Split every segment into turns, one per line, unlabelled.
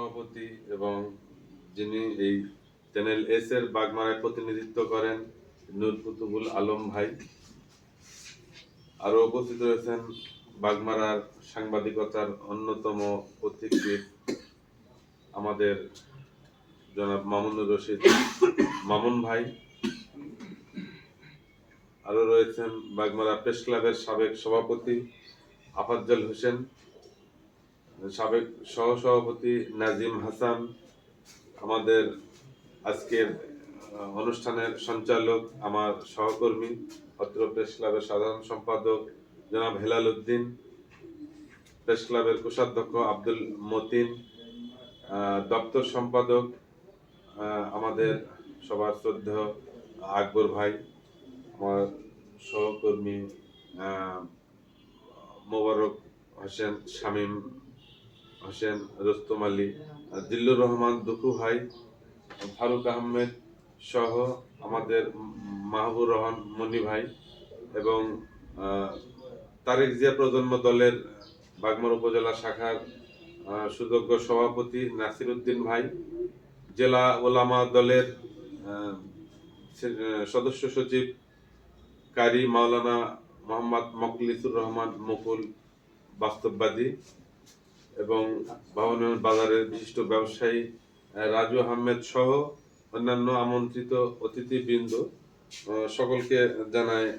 সভাপতি এবং যিনি এই চ্যানেল এস এর বাগমারায় প্রতিনিধিত্ব করেন, নূর কুতুবুল আলম ভাই। আরও উপস্থিত রয়েছেন বাগমারার সাংবাদিকতার অন্যতম পথিকৃৎ আমাদের জনাব মামুনুর রশিদ মামুন ভাই। আরও রয়েছেন বাগমারা প্রেস ক্লাবের সাবেক সভাপতি আফাজ্জল হোসেন। সাবেক সহসভাপতি নাজিম হাসান, আমাদের আজকের অনুষ্ঠানের সঞ্চালক আমার সহকর্মী অত্র প্রেস ক্লাবের সাধারণ সম্পাদক জনাব হেলাল উদ্দিন প্রেস ক্লাবের কোষাধ্যক্ষ আব্দুল মতিন দপ্তর সম্পাদক আমাদের সবার শ্রদ্ধেয় আকবর ভাই, আমার সহকর্মী মোবারক হোসেন শামীম হোসেন রোস্তম আলী দিল্লুর রহমান দুকু ভাই, ফারুক আহমেদ সহ আমাদের মাহবুর রহমান মনি ভাই এবং তারেক জিয়া প্রজন্ম দলের বাগমার উপজেলা শাখার সুযোগ্য সভাপতি নাসির উদ্দিন ভাই, জেলা ওলামা দলের সদস্য সচিব কারি মাওলানা মোহাম্মদ মকলিসুর রহমান মুকুল বাস্তববাদী এবং ভবনের বাজারের বিশিষ্ট ব্যবসায়ী রাজু আহমেদ সহ অন্যান্য আমন্ত্রিত অতিথিবৃন্দ সকলকে জানায়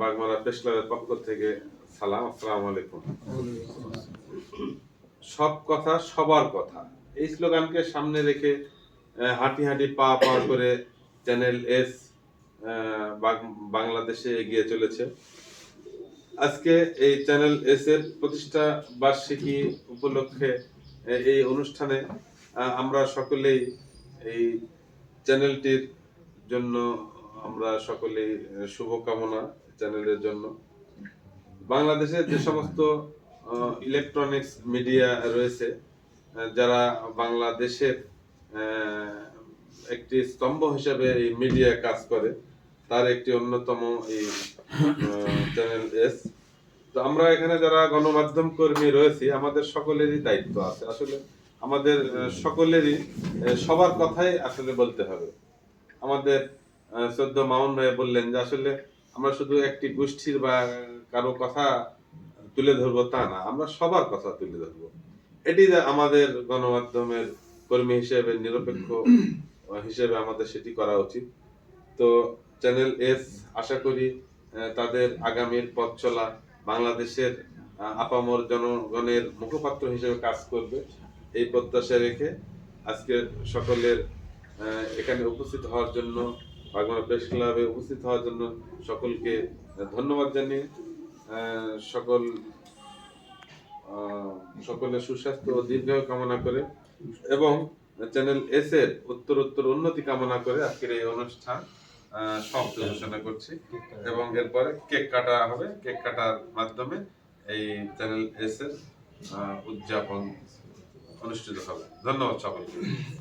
বাগমারা প্রেস পক্ষ থেকে সালাম, আসসালামু আলাইকুম। সব কথা সবার কথা। এই স্লোগানকে সামনে রেখে হাঁটি হাঁটি পা পা করে চ্যানেল এস বাংলাদেশে এগিয়ে চলেছে। আজকে এই চ্যানেল এস এর প্রতিষ্ঠা বার্ষিকী উপলক্ষে এই অনুষ্ঠানে আমরা সকলেই এই চ্যানেলটির জন্য, আমরা সকলেই শুভকামনা চ্যানেলের জন্য। বাংলাদেশের যে সমস্ত ইলেকট্রনিক্স মিডিয়া রয়েছে যারা বাংলাদেশের একটি স্তম্ভ হিসেবে এই মিডিয়া কাজ করে তার একটি অন্যতম এই চ্যানেল এস তো আমরা এখানে যারা গণমাধ্যম কর্মী রয়েছি, আমাদের সকলেরই দায়িত্ব আছে। আসলে আমাদের সকলেরই সবার কথাই আসলে বলতে হবে। আমাদের সদ্য মামুন ভাই বললেন যে আসলে আমরা শুধু একটি গোষ্ঠীর বা কারও কথা তুলে ধরবো তা না, আমরা সবার কথা তুলে ধরবো। এটি আমাদের গণমাধ্যমের কর্মী হিসেবে, নিরপেক্ষ হিসেবে আমাদের সেটি করা উচিত। তো চ্যানেল এস আশা করি তাদের আগামীর পথ চলা বাংলাদেশের আপামর জনগণের মুখপাত্র হিসেবে কাজ করবে। এই প্রত্যাশা রেখে আজকে সকলের এখানে উপস্থিত হওয়ার জন্য, বাগমারা প্রেস ক্লাবে উপস্থিত হওয়ার জন্য সকলকে ধন্যবাদ জানিয়ে সকল সকলের সুস্বাস্থ্য ও দীর্ঘায়ু কামনা করে এবং চ্যানেল এস এর উত্তর উত্তর উন্নতি কামনা করে আজকের এই অনুষ্ঠান। সমাপ্ত ঘোষণা করছি। এবং এরপরে কেক কাটা হবে। কেক কাটার মাধ্যমে এই চ্যানেল এস এর উদযাপন অনুষ্ঠিত হবে। ধন্যবাদ সকলকে।